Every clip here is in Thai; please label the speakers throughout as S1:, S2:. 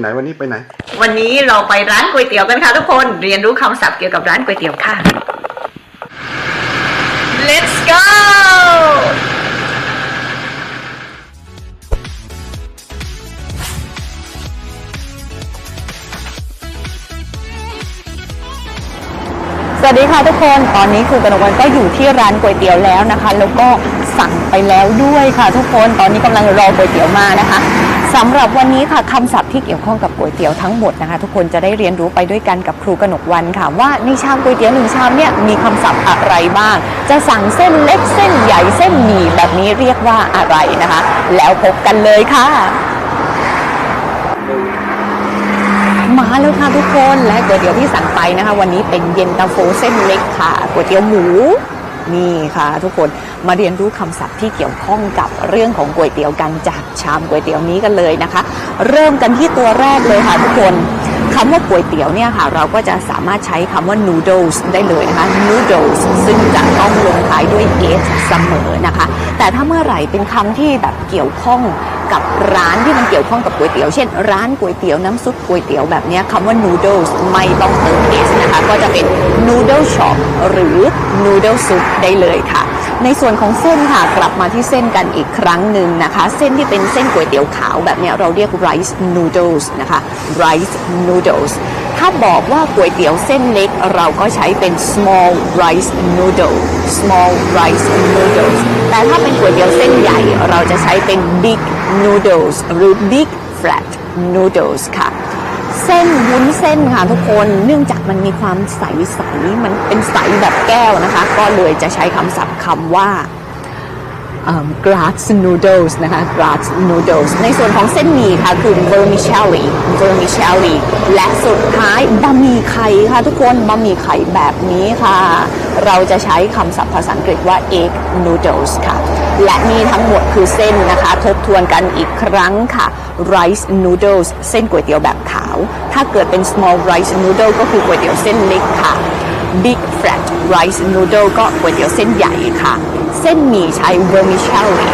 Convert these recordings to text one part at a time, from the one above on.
S1: ไหนวันนี้ไปไหน
S2: วันนี้เราไปร้านก๋วยเตี๋ยวกันค่ะทุกคน เรียนรู้คำศัพท์เกี่ยวกับร้านก๋วยเตี๋ยวค่ะ let's go
S3: สวัสดีค่ะทุกคน ตอนนี้ครูกนกวันก็อยู่ที่ร้านก๋วยเตี๋ยวแล้วนะคะ แล้วก็สั่งไปแล้วด้วยค่ะทุกคน ตอนนี้กำลังรอก๋วยเตี๋ยวมานะคะ สำหรับวันนี้ค่ะคำศัพท์ที่เกี่ยวข้องกับก๋วยเตี๋ยวทั้งหมดนะคะ ทุกคนจะได้เรียนรู้ไปด้วยกันกับครูกนกวันค่ะว่าในชามก๋วยเตี๋ยวหนึ่งชามเนี่ยมีคำศัพท์อะไรบ้าง จะสั่งเส้นเล็กเส้นใหญ่เส้นหมี่แบบนี้เรียกว่าอะไรนะคะ แล้วพบกันเลยค่ะ มาแล้วค่ะทุกคนและก๋วยเตี๋ยวที่สั่งไปนะคะ วันนี้เป็นเย็นตาโฟเส้นเล็กค่ะก๋วยเตี๋ยวหมูนี่ค่ะ ทุกคน มาเรียนรู้คำศัพท์ที่เกี่ยวข้องกับเรื่องของก๋วยเตี๋ยวกันจากชามก๋วยเตี๋ยวนี้กันเลยนะคะ เริ่มกันที่ตัวแรกเลยค่ะทุกคนคำว่าก๋วยเตี๋ยวเนี่ยค่ะ เราก็จะสามารถใช้คำว่า noodles ได้เลยนะคะ noodles ซึ่งจะต้องลงท้ายด้วย s เสมอนะคะ แต่ถ้าเมื่อไหร่เป็นคำที่แบบเกี่ยวข้องกับร้านที่มันเกี่ยวข้องกับก๋วยเตี๋ยว เช่น ร้านก๋วยเตี๋ยวน้ำซุปก๋วยเตี๋ยวแบบนี้คำว่า noodles ไม่ต้องเติม s นะคะ ก็จะเป็น noodle shop หรือ noodle soup ได้เลยค่ะ ในส่วนของเส้นค่ะกลับมาที่เส้นกันอีกครั้งหนึ่งนะคะ เส้นที่เป็นเส้นก๋วยเตี๋ยวขาวแบบนี้เราเรียก rice noodles นะคะ rice noodles ถ้าบอกว่าก๋วยเตี๋ยวเส้นเล็กเราก็ใช้เป็น small rice noodle small rice noodles แต่ถ้าเป็นก๋วยเตี๋ยวเส้นใหญ่เราจะใช้เป็น big noodles หรือ big flat noodles ค่ะ เส้นวุ้นเส้นค่ะทุกคนเนื่องจากมันมีความใสๆมันเป็นใสแบบแก้วนะคะ ก็เลยจะใช้คำศัพท์คำว่ากราสนูโดลส์นะคะกราสนูโดลส์ในส่วนของเส้นหมี่ค่ะคือ vermicelli vermicelli และสุดท้ายบะหมี่ไข่ค่ะทุกคนบะหมี่ไข่แบบนี้ค่ะ เราจะใช้คำศัพท์ภาษาอังกฤษว่า egg noodles ค่ะ และนี่ทั้งหมดคือเส้นนะคะ ทบทวนกันอีกครั้งค่ะ rice noodles เส้นก๋วยเตี๋ยวแบบขาว ถ้าเกิดเป็น small rice noodle ก็คือก๋วยเตี๋ยวเส้นเล็กค่ะ Big Flat Rice Noodle ก็ก๋วยเตี๋ยวเส้นใหญ่ค่ะ เส้นหมี่ใช้ vermicelli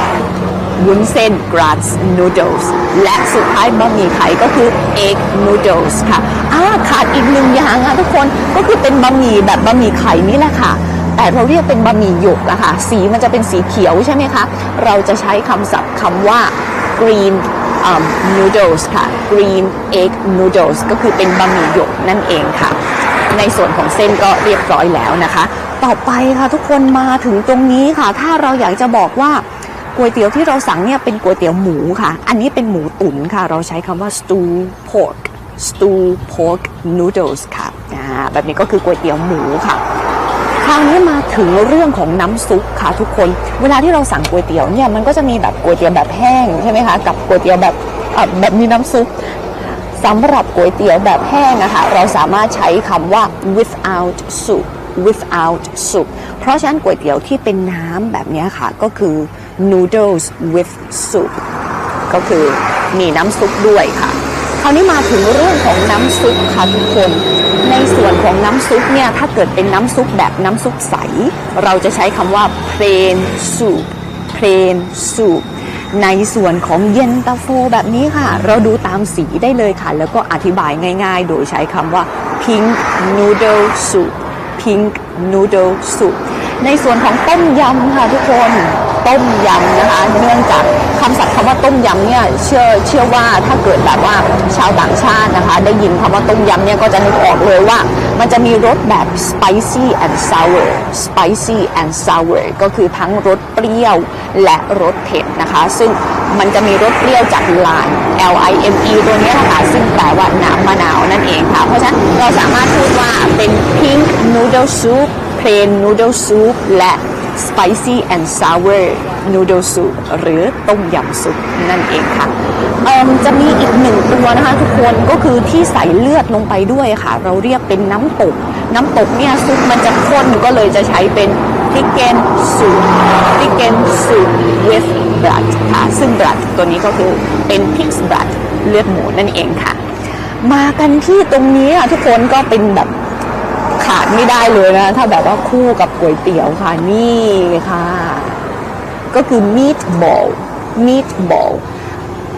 S3: วุ้นเส้น grass noodles และสุดท้ายบะหมี่ไข่ก็คือ egg noodles ค่ะอ่าขาดอีกหนึ่งอย่างค่ะทุกคนก็คือเป็นบะหมี่แบบบะหมี่ไข่นี่แหละค่ะ แต่เราเรียกเป็นบะหมี่หยกอะค่ะ สีมันจะเป็นสีเขียวใช่ไหมคะ เราจะใช้คำศัพท์คำว่า green um, noodles ค่ะ green egg noodles ก็คือเป็นบะหมี่หยกนั่นเองค่ะ ในส่วนของเส้นก็เรียบร้อยแล้วนะคะ ต่อไปค่ะทุกคนมาถึงตรงนี้ค่ะ ถ้าเราอยากจะบอกว่าก๋วยเตี๋ยวที่เราสั่งเนี่ยเป็นก๋วยเตี๋ยวหมูค่ะ อันนี้เป็นหมูตุ๋นค่ะ เราใช้คำว่า stew pork stew pork noodles ค่ะแบบนี้ก็คือก๋วยเตี๋ยวหมูค่ะ ราวนี้มาถึงเรื่องของน้ำซุปค่ะทุกคน เวลาที่เราสั่งก๋วยเตี๋ยวเนี่ยมันก็จะมีแบบก๋วยเตี๋ยวแบบแห้งใช่ไหมคะกับก๋วยเตี๋ยวแบบแบบมีน้ำซุปสำหรับก๋วยเตี๋ยวแบบแห้งนะคะเราสามารถใช้คำว่า without soup without soup เพราะฉะนั้นก๋วยเตี๋ยวที่เป็นน้ำแบบนี้ค่ะ ก็คือ noodles with soup ก็คือมีน้ำซุปด้วยค่ะ คราวนี้มาถึงเรื่องของน้ำซุปค่ะทุกคน ในส่วนของน้ำซุปเนี่ยถ้าเกิดเป็นน้ำซุปแบบน้ำซุปใส เราจะใช้คำว่า plain soup plain soup ในส่วนของเย็นตาโฟแบบนี้ค่ะ เราดูตามสีได้เลยค่ะ แล้วก็อธิบายง่ายๆ โดยใช้คำว่า pink noodle soup pink noodle soup ในส่วนของต้มยำค่ะทุกคน ต้มยำนะคะ เนื่องจากคำศัพท์คำว่าต้มยำเนี่ยเชื่อเชื่อว่าถ้าเกิดแบบว่าชาวต่างชาตินะคะ ได้ยินคำว่าต้มยำเนี่ยก็จะนึกออกเลยว่า มันจะมีรสแบบ spicy and sour spicy and sour ก็คือทั้งรสเปรี้ยวและรสเผ็ดนะคะ ซึ่งมันจะมีรสเปรี้ยวจากลาน L I M E ตัวนี้ยนะคะซึ่งแปลว่าน้ำมะนาวนั่นเองค่ะ เพราะฉะนั้นเราสามารถพูดว่าเป็น pink noodle soup plain noodle soup และ spicy and sour noodle soup หรือต้มยำซุปนั่นเองค่ะเอิ่มจะมีอีกหนึ่งตัวนะคะทุกคนก็คือที่ใส่เลือดลงไปด้วยค่ะ เราเรียกเป็นน้ำตก น้ำตกเนี่ยซุปมันจะข้นก็เลยจะใช้เป็น chicken soup chicken soup with blood ค่ะซึ่ง blood ตัวนี้ก็คือเป็น pig's blood เลือดหมูนั่นเองค่ะ มากันที่ตรงนี้ค่ะทุกคนก็เป็นแบบ ขาดไม่ได้เลยนะ ถ้าแบบว่าคู่กับก๋วยเตี๋ยวค่ะ นี่ค่ะ ก็คือ meatball meatball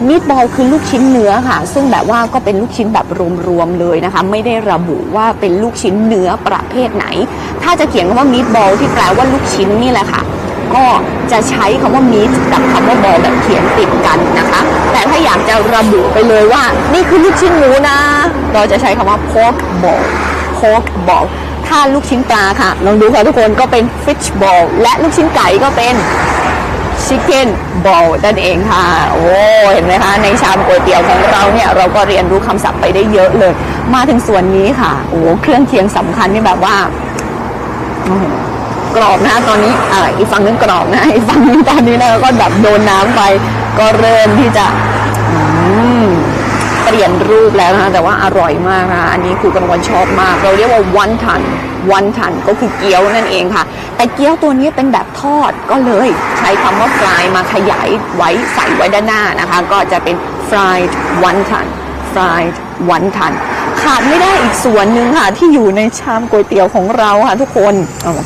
S3: มีดบอลคือลูกชิ้นเนื้อค่ะ ซึ่งแบบว่าก็เป็นลูกชิ้นแบบรวมๆเลยนะคะ ไม่ได้ระบุว่าเป็นลูกชิ้นเนื้อประเภทไหน ถ้าจะเขียนคำว่ามีดบอลที่แปลว่าลูกชิ้นนี่แหละค่ะ ก็จะใช้คำว่ามีดกับคำว่าบอลแบบเขียนติดกันนะคะ แต่ถ้าอยากจะระบุไปเลยว่า นี่คือลูกชิ้นหมูนะ เราจะใช้คำว่า pork ball pork ball ถ้าลูกชิ้นปลาค่ะ ลองดูค่ะทุกคนก็เป็น fish ball และลูกชิ้นไก่ก็เป็น chicken ball นั่นเองค่ะ โอ้เห็นไหมคะ ในชามก๋วยเตี๋ยวของเราเนี่ยเราก็เรียนรู้คำศัพท์ไปได้เยอะเลย มาถึงส่วนนี้ค่ะ โอ้เครื่องเคียงสำคัญนี่แบบว่ากรอบนะตอนนี้อ่าอีกฝั่งนึงกรอบนะอีกฝั่งนึงตอนนี้นะก็แบบโดนน้ำไป ก็เริ่มที่จะอืม เปลี่ยนรูปแล้วนะคะแต่ว่าอร่อยมากนะคะอันนี้คือกนวันชอบมาก เราเรียกว่าวันทันวันทันก็คือเกี๊ยวนั่นเองค่ะ แต่เกี๊ยวตัวนี้เป็นแบบทอดก็เลยใช้คำว่า fry มาขยายไว้ใส่ไว้ด้านหน้านะคะ ก็จะเป็น fried wonton fried wonton ขาดไม่ได้อีกส่วนหนึ่งค่ะ ที่อยู่ในชามก๋วยเตี๋ยวของเราค่ะ ทุกคน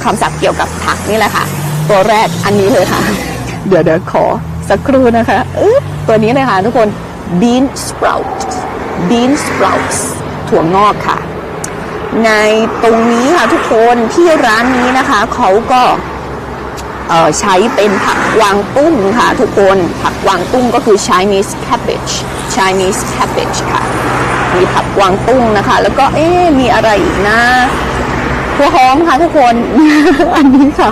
S3: คำศัพท์เกี่ยวกับผักนี่แหละค่ะ ตัวแรกอันนี้เลยค่ะ เดี๋ยวเดี๋ยวขอสักครู่นะคะอึ๊บตัวนี้เลยค่ะทุกคน bean sprout bean sprouts ถั่วงอกค่ะ ในตรงนี้ค่ะทุกคนที่ร้านนี้นะคะเขาก็ใช้เป็นผักวางตุ้งค่ะทุกคนผักวางตุ้งก็คือ Chinese cabbage Chinese cabbage ค่ะ มีผักวางตุ้งนะคะ แล้วก็เอ๊มีอะไรอีกนะหัวหอมค่ะทุกคนอันนี้ค่ะ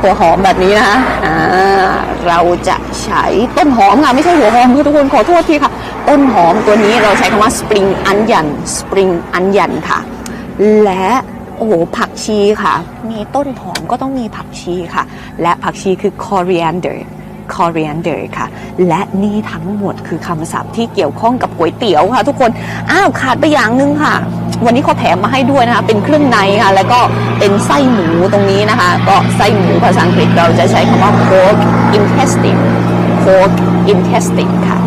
S3: หัวหอมแบบนี้นะคะเราจะ ใช้ต้นหอมค่ะ ไม่ใช่หัวหอมค่ะทุกคนขอโทษทีค่ะ ต้นหอมตัวนี้เราใช้คำว่า spring onion spring onion ค่ะ และโอ้โหผักชีค่ะ มีต้นหอมก็ต้องมีผักชีค่ะ และผักชีคือ coriander coriander ค่ะ และนี่ทั้งหมดคือคำศัพท์ที่เกี่ยวข้องกับก๋วยเตี๋ยวค่ะ ทุกคน อ้าวขาดไปอย่างหนึ่งค่ะ วันนี้เขาแถมมาให้ด้วยนะคะ เป็นเครื่องในค่ะ แล้วก็เป็นไส้หมูตรงนี้นะคะ ก็ไส้หมูภาษาอังกฤษเราจะใช้คำว่า pork intestine pork intestine ค่ะ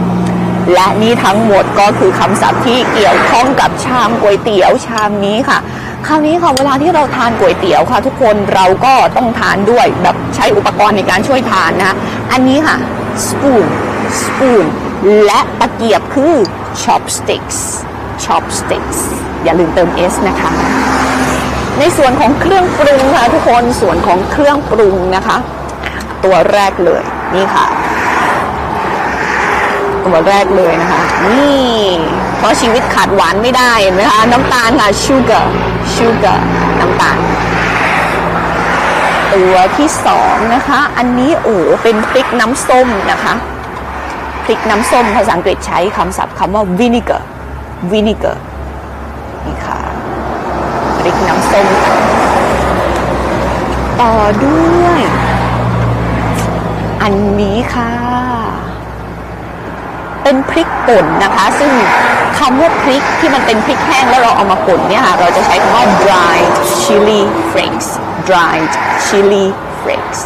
S3: และนี่ทั้งหมดก็คือคำศัพท์ที่เกี่ยวข้องกับชามก๋วยเตี๋ยวชามนี้ค่ะ คราวนี้ค่ะเวลาที่เราทานก๋วยเตี๋ยวค่ะ ทุกคนเราก็ต้องทานด้วยแบบใช้อุปกรณ์ในการช่วยทานนะ อันนี้ค่ะ spoon spoon และตะเกียบคือ chopsticks chopsticks อย่าลืมเติม s นะคะ ในส่วนของเครื่องปรุงค่ะทุกคนส่วนของเครื่องปรุงนะคะ ตัวแรกเลยนี่ค่ะ ตัวแรกเลยนะคะ นี่ เพราะชีวิตขาดหวานไม่ได้เห็นไหมคะ น้ำตาลค่ะ sugar sugar น้ำตาล ตัวที่สองนะคะ อันนี้โอ้เป็นพริกน้ำส้มนะคะพริกน้ำส้มภาษาอังกฤษใช้คำศัพท์คำว่า vinegar vinegar นี่ค่ะพริกน้ำส้มต่อด้วย อันนี้ค่ะ เป็นพริกป่นนะคะ ซึ่งคำว่าพริกที่มันเป็นพริกแห้งแล้วเราเอามาป่นเนี่ยค่ะ เราจะใช้คำว่า dried chili flakes dried chili flakes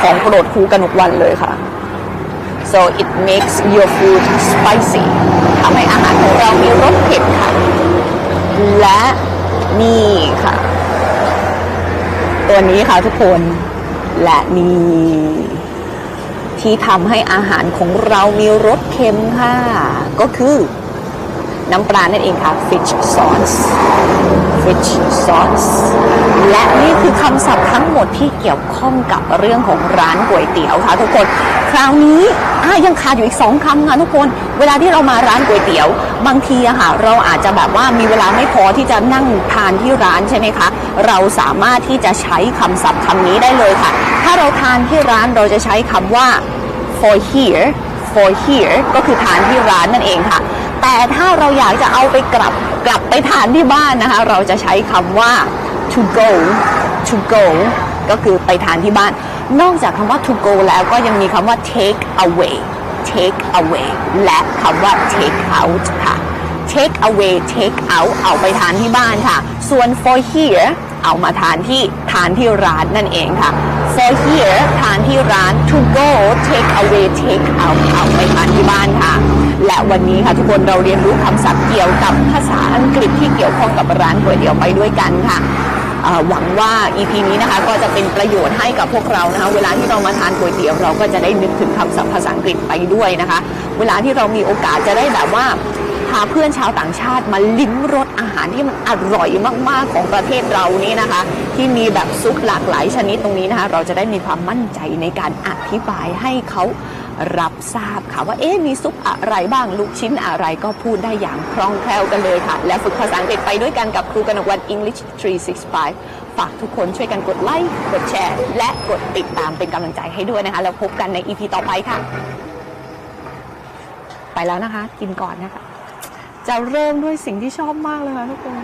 S3: ของโปรดครูกนกวันเลยค่ะ so it makes your food spicy ทำให้อาหารของเรามีรสเผ็ดค่ะ และนี่ค่ะ ตัวนี้ค่ะทุกคน และนี่ ที่ทำให้อาหารของเรามีรสเค็มค่ะ ก็คือน้ำปลานั่นเองค่ะ fish sauce fish sauce และนี่คือคำศัพท์ทั้งหมดที่เกี่ยวข้องกับเรื่องของร้านก๋วยเตี๋ยวค่ะทุกคน คราวนี้อะยังขาดอยู่อีกสองคำค่ะทุกคน เวลาที่เรามาร้านก๋วยเตี๋ยว บางทีอะค่ะเราอาจจะแบบว่ามีเวลาไม่พอที่จะนั่งทานที่ร้านใช่ไหมคะ เราสามารถที่จะใช้คำศัพท์คำนี้ได้เลยค่ะ ถ้าเราทานที่ร้านเราจะใช้คำว่า for here for here ก็คือทานที่ร้านนั่นเองค่ะ แต่ถ้าเราอยากจะเอาไปกลับกลับไปทานที่บ้านนะคะ เราจะใช้คำว่า to go to go ก็คือไปทานที่บ้าน นอกจากคำว่า to go แล้วก็ยังมีคำว่า take away take away และคำว่า take out ค่ะ take away take out เอาไปทานที่บ้านค่ะ ส่วน for here เอามาทานที่ทานที่ร้านนั่นเองค่ะ for here ทานที่ร้าน to go take away take out เอาไปทานที่บ้านค่ะ และวันนี้ค่ะทุกคนเราเรียนรู้คำศัพท์เกี่ยวกับภาษาอังกฤษที่เกี่ยวข้องกับร้านก๋วยเตี๋ยวไปด้วยกันค่ะ หวังว่า EP นี้นะคะก็จะเป็นประโยชน์ให้กับพวกเรานะคะเวลาที่เรามาทานก๋วยเตี๋ยวเราก็จะได้นึกถึงคำศัพท์ภาษาอังกฤษไปด้วยนะคะ เวลาที่เรามีโอกาสจะได้แบบว่า พาเพื่อนชาวต่างชาติมาลิ้มรสอาหารที่มันอร่อยมากๆของประเทศเรานี่นะคะ ที่มีแบบซุปหลากหลายชนิดตรงนี้นะคะ เราจะได้มีความมั่นใจในการอธิบายให้เขารับทราบค่ะว่าเอ๊ะมีซุปอะไรบ้างลูกชิ้นอะไรก็พูดได้อย่างคล่องแคล่วกันเลยค่ะ และฝึกภาษาอังกฤษไปด้วยกันกับครูกนกวัน English 365 ฝากทุกคนช่วยกันกดไลค์กดแชร์ และกดติดตามเป็นกำลังใจให้ด้วยนะคะ แล้วพบกันใน EP ต่อไปค่ะ ไปแล้วนะคะ กินก่อนนะคะ จะเริ่มด้วยสิ่งที่ชอบมากเลยค่ะทุกคน